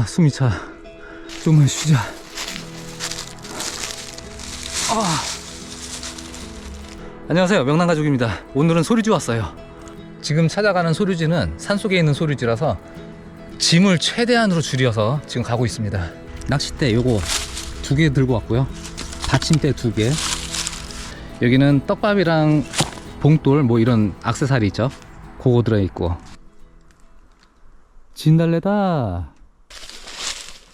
아, 숨이 차. 좀만 쉬자. 아. 안녕하세요. 명랑가족입니다. 오늘은 소리지 왔어요. 지금 찾아가는 소리지는 산속에 있는 소리지라서 짐을 최대한으로 줄여서 지금 가고 있습니다. 낚싯대 요거 두 개 들고 왔고요. 받침대 두 개. 여기는 떡밥이랑 봉돌 뭐 이런 악세사리 있죠. 그거 들어있고. 진달래다.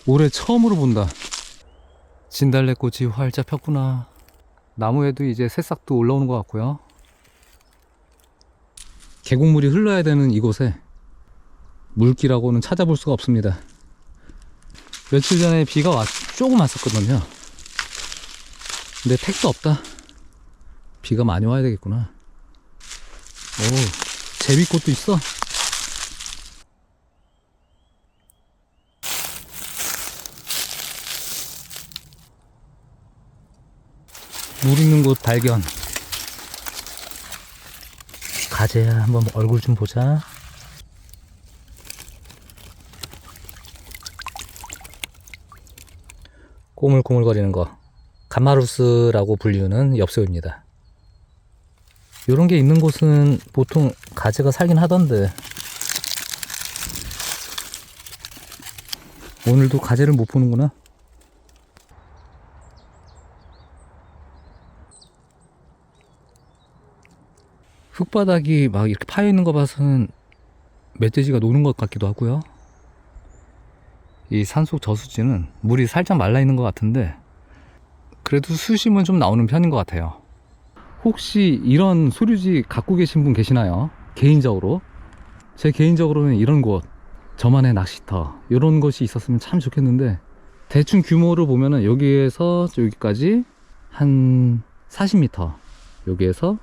올해 처음으로 본다. 진달래꽃이 활짝 폈구나. 나무에도 이제 새싹도 올라오는 것 같고요. 계곡물이 흘러야 되는 이곳에 물기라고는 찾아볼 수가 없습니다. 며칠 전에 비가 왔, 조금 왔었거든요. 근데 택도 없다. 비가 많이 와야 되겠구나. 오, 제비꽃도 있어. 물 있는 곳 발견. 가재야, 한번 얼굴 좀 보자. 꼬물꼬물거리는 거. 감마루스라고 불리는 엽서입니다. 요런 게 있는 곳은 보통 가재가 살긴 하던데. 오늘도 가재를 못 보는구나. 흙바닥이 막 이렇게 파여 있는 거 봐서는 멧돼지가 노는 것 같기도 하고요. 이 산속 저수지는 물이 살짝 말라 있는 것 같은데 그래도 수심은 좀 나오는 편인 것 같아요. 혹시 이런 소류지 갖고 계신 분 계시나요? 개인적으로? 제 개인적으로는 이런 곳, 저만의 낚시터 이런 곳이 있었으면 참 좋겠는데 대충 규모를 보면은 여기에서 여기까지 한 40m, 여기에서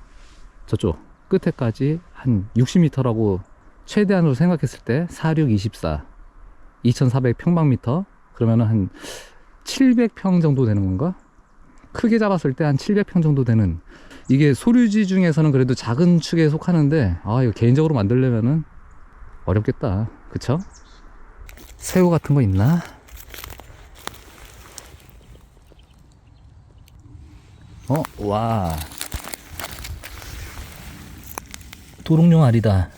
저쪽 끝에까지 한 60m라고 최대한으로 생각했을 때 46, 24, 2400평방미터 그러면은 한 700평 정도 되는 건가? 크게 잡았을 때 한 700평 정도 되는 이게 소류지 중에서는 그래도 작은 축에 속하는데 아 이거 개인적으로 만들려면은 어렵겠다 그쵸? 새우 같은 거 있나? 어? 와 도롱뇽 알이다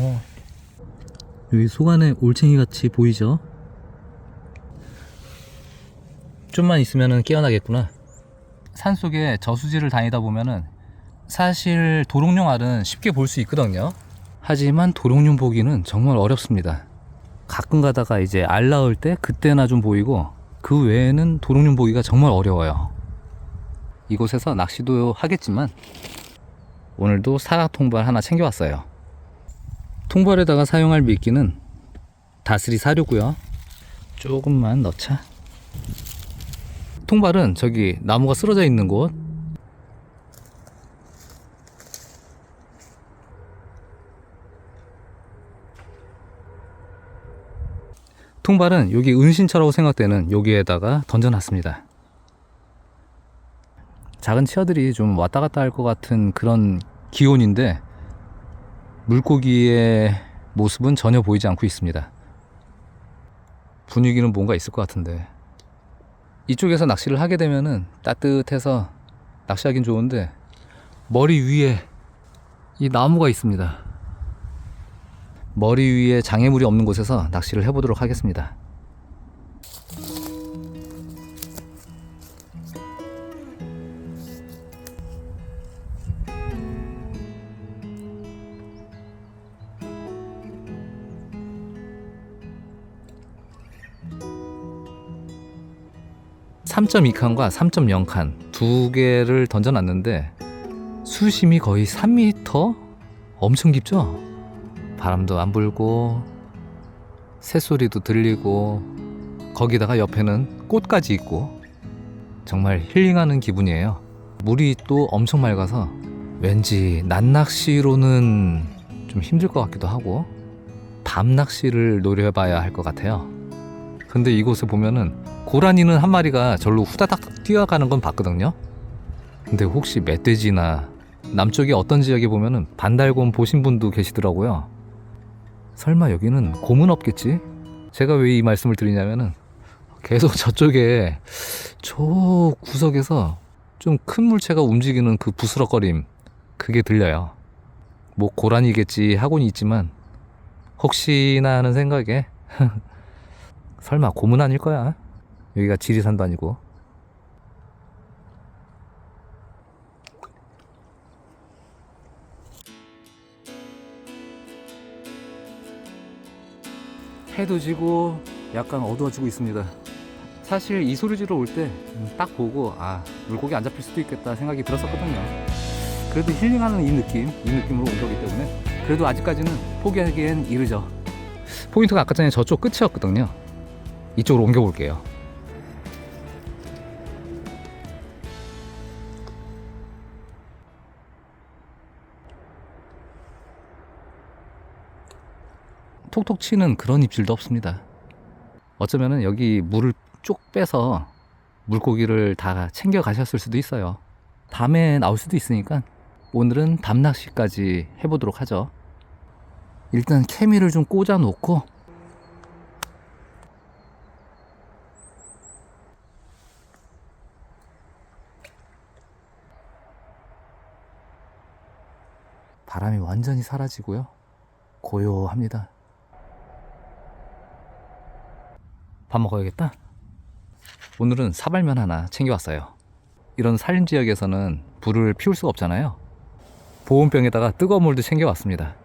어. 여기 속 안에 올챙이 같이 보이죠? 좀만 있으면 깨어나겠구나. 산 속에 저수지를 다니다 보면은 사실 도롱뇽 알은 쉽게 볼 수 있거든요. 하지만 도롱뇽 보기는 정말 어렵습니다. 가끔 가다가 이제 알 나올 때 그때나 좀 보이고 그 외에는 도롱뇽 보기가 정말 어려워요. 이곳에서 낚시도 하겠지만 오늘도 사각 통발 하나 챙겨왔어요. 통발에다가 사용할 미끼는 다스리 사료고요. 조금만 넣자. 통발은 저기 나무가 쓰러져 있는 곳. 통발은 여기 은신처라고 생각되는 여기에다가 던져놨습니다. 작은 치어들이 좀 왔다 갔다 할 것 같은 그런 기온인데 물고기의 모습은 전혀 보이지 않고 있습니다. 분위기는 뭔가 있을 것 같은데 이쪽에서 낚시를 하게 되면은 따뜻해서 낚시하긴 좋은데 머리 위에 이 나무가 있습니다. 머리 위에 장애물이 없는 곳에서 낚시를 해보도록 하겠습니다. (3.2칸과) (3.0칸) 두 개를 던져놨는데 수심이 거의 3m 엄청 깊죠? 바람도 안 불고 새소리도 들리고 거기다가 옆에는 꽃까지 있고 정말 힐링하는 기분이에요. 물이 또 엄청 맑아서 왠지 낮낚시로는 좀 힘들 것 같기도 하고 밤 낚시를 노려봐야 할 것 같아요 근데 이곳에 보면은 고라니는 한 마리가 절로 후다닥 뛰어가는 건 봤거든요 근데 혹시 멧돼지나 남쪽에 어떤 지역에 보면은 반달곰 보신 분도 계시더라고요. 설마 여기는 곰은 없겠지? 제가 왜 이 말씀을 드리냐면은 계속 저쪽에 저 구석에서 좀 큰 물체가 움직이는 그 부스럭거림 그게 들려요. 뭐 고라니겠지 하고는 있지만 혹시나 하는 생각에 설마 곰은 아닐 거야. 여기가 지리산도 아니고. 해도 지고 약간 어두워지고 있습니다. 사실 이 소리지로 올때 딱 보고 아 물고기 안 잡힐 수도 있겠다 생각이 들었었거든요. 그래도 힐링하는 이 느낌, 이 느낌으로 온 거기 때문에 그래도 아직까지는 포기하기엔 이르죠. 포인트가 아까 전에 저쪽 끝이었거든요. 이쪽으로 옮겨 볼게요. 톡톡 치는 그런 입질도 없습니다. 어쩌면은 여기 물을 쭉 빼서 물고기를 다 챙겨 가셨을 수도 있어요. 밤에 나올 수도 있으니까 오늘은 밤 낚시까지 해보도록 하죠. 일단 케미를 좀 꽂아 놓고 바람이 완전히 사라지고요. 고요합니다. 밥 먹어야겠다. 오늘은 사발면 하나 챙겨왔어요. 이런 산림 지역에서는 불을 피울 수가 없잖아요. 보온병에다가 뜨거운 물도 챙겨왔습니다.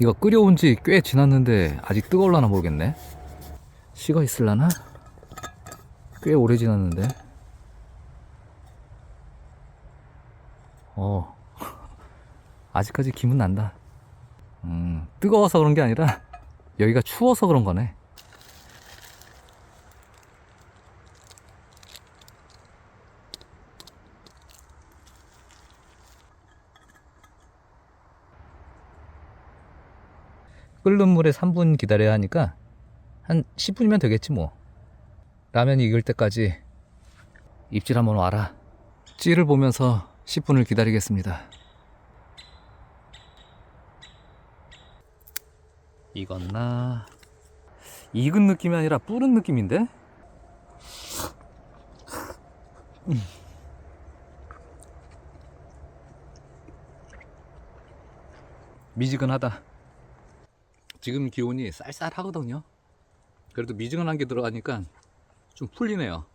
이거 끓여온 지 꽤 지났는데 아직 뜨거울라나 모르겠네. 식어 있을라나? 꽤 오래 지났는데. 어, 아직까지 기분 난다. 음, 뜨거워서 그런 게 아니라 여기가 추워서 그런 거네. 끓는 물에 3분 기다려야 하니까 한 10분이면 되겠지 뭐. 라면이 익을 때까지 입질 한번 와라. 찌를 보면서 10분을 기다리겠습니다. 익었나? 익은 느낌이 아니라 뿌른 느낌인데? 음. 미지근하다. 지금 기온이 쌀쌀하거든요. 그래도 미지근한 게 들어가니까 좀 풀리네요.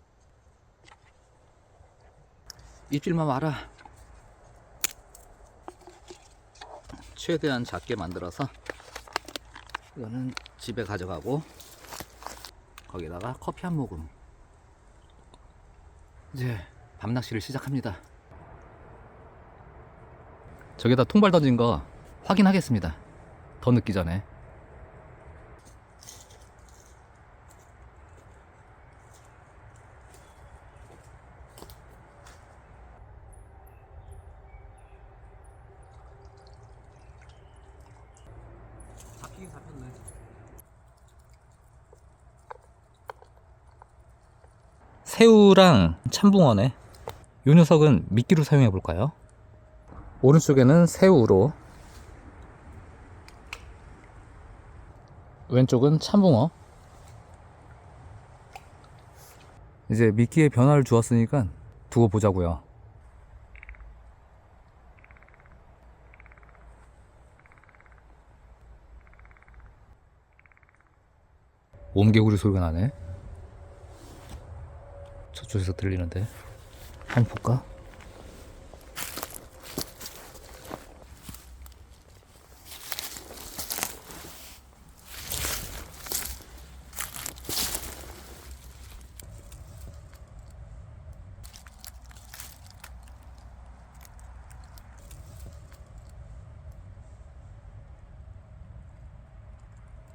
입질만 와라. 최대한 작게 만들어서 이거는 집에 가져가고 거기다가 커피 한 모금. 이제 밤낚시를 시작합니다. 저기다 통발 던진 거 확인하겠습니다. 더 늦기 전에. 새우랑 참붕어네. 요 녀석은 미끼로 사용해 볼까요? 오른쪽에는 새우로, 왼쪽은 참붕어. 이제 미끼에 변화를 주었으니까 두고 보자고요. 옴개구리 소리가 나네. 저쪽에서 들리는데. 한번 볼까?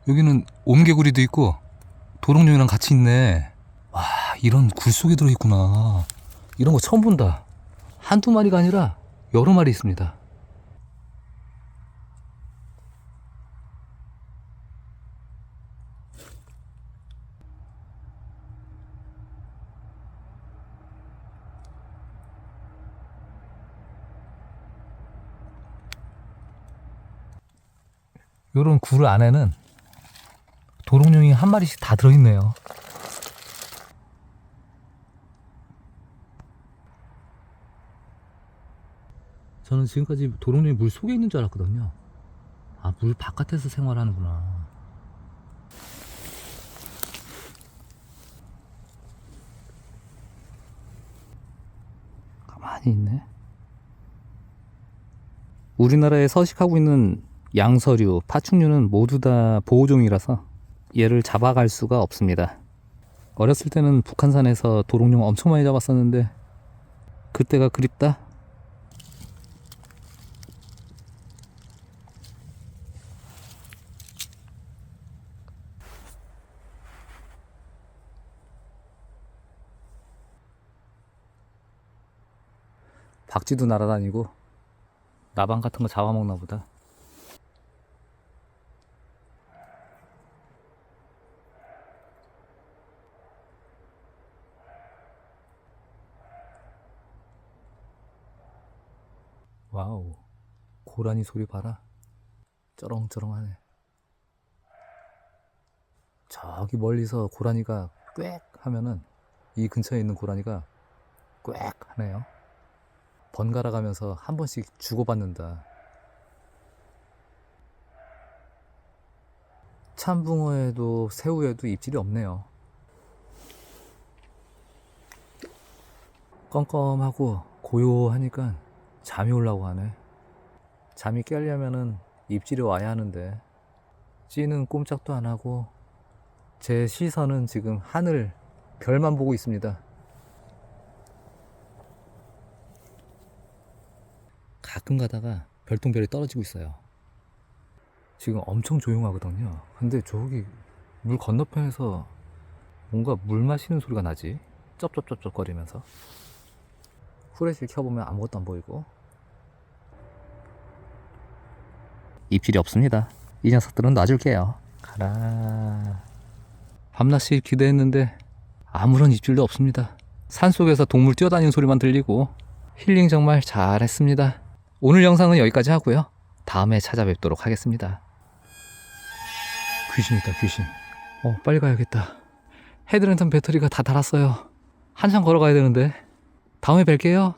여기는 옴개구리도 있고 도롱뇽이랑 같이 있네. 이런 굴 속에 들어있구나. 이런 거 처음 본다. 한두 마리가 아니라 여러 마리 있습니다. 이런 굴 안에는 도롱뇽이 한 마리씩 다 들어있네요. 저는 지금까지 도롱뇽이 물 속에 있는 줄 알았거든요. 아, 물 바깥에서 생활하는구나. 가만히 있네. 우리나라에 서식하고 있는 양서류, 파충류는 모두 다 보호종이라서 얘를 잡아갈 수가 없습니다. 어렸을 때는 북한산에서 도롱뇽 엄청 많이 잡았었는데 그때가 그립다. 박쥐도 날아다니고 나방 같은 거 잡아먹나 보다. 와우, 고라니 소리 봐라. 쩌렁쩌렁하네. 저기 멀리서 고라니가 꽥 하면은 이 근처에 있는 고라니가 꽥 하네요. 번갈아 가면서 한 번씩 주고받는다. 참붕어에도 새우에도 입질이 없네요. 껌껌하고 고요하니까 잠이 올라고 하네. 잠이 깨려면은 입질이 와야 하는데 찌는 꼼짝도 안 하고 제 시선은 지금 하늘 별만 보고 있습니다. 가끔 가다가 별똥별이 떨어지고 있어요. 지금 엄청 조용하거든요. 근데 저기 물 건너편에서 뭔가 물 마시는 소리가 나지? 쩝쩝쩝쩝 거리면서. 후레쉬를 켜보면 아무것도 안 보이고. 입질이 없습니다. 이 녀석들은 놔줄게요. 가라. 밤낮이 기대했는데 아무런 입질도 없습니다. 산속에서 동물 뛰어다니는 소리만 들리고 힐링 정말 잘했습니다. 오늘 영상은 여기까지 하고요. 다음에 찾아뵙도록 하겠습니다. 귀신 있다, 귀신. 어, 빨리 가야겠다. 헤드랜턴 배터리가 다 닳았어요. 한참 걸어가야 되는데. 다음에 뵐게요.